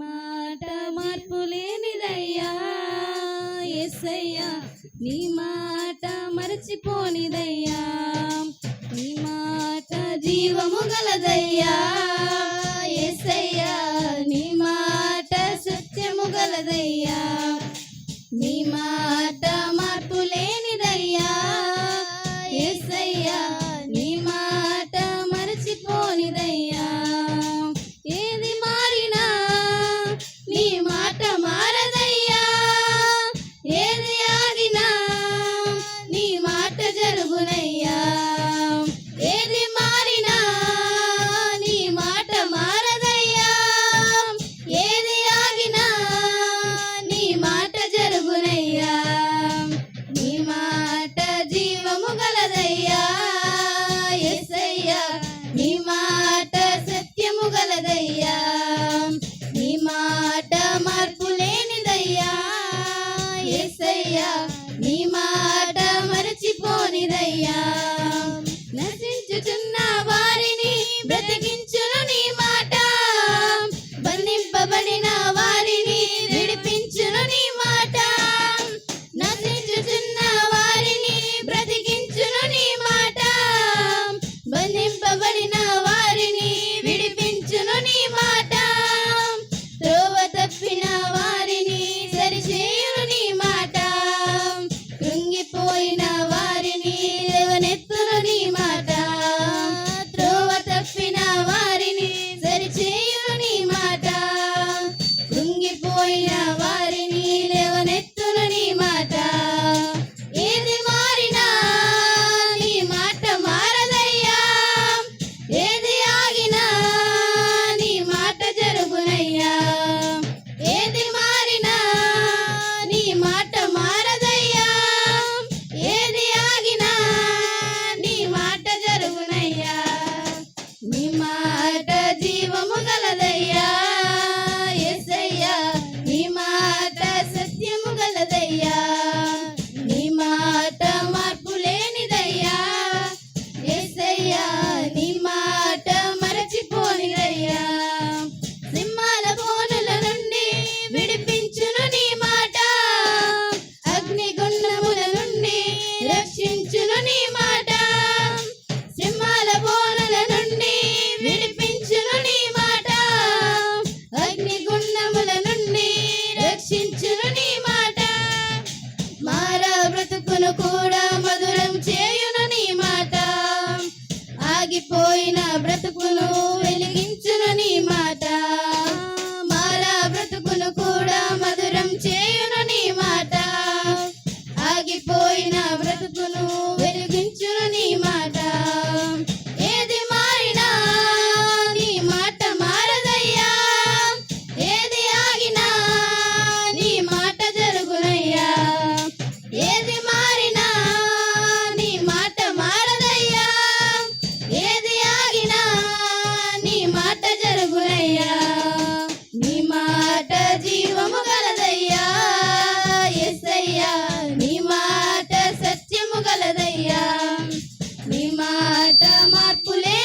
మాట మార్పు లేనిదయ్యా ఎస్సయ్యా నీ మాట మరచిపోనిదయ్యా నీ మాట జీవము గలదయ్యా ఎస్సయ్యా నీ మాట సత్యము గలదయ్యా. మరిచిపోనిదయ్యా నీ మాట మరిచిపోనిదయ్యా. నశించుచున్న వారిని బ్రతికించును నీ మార్పులే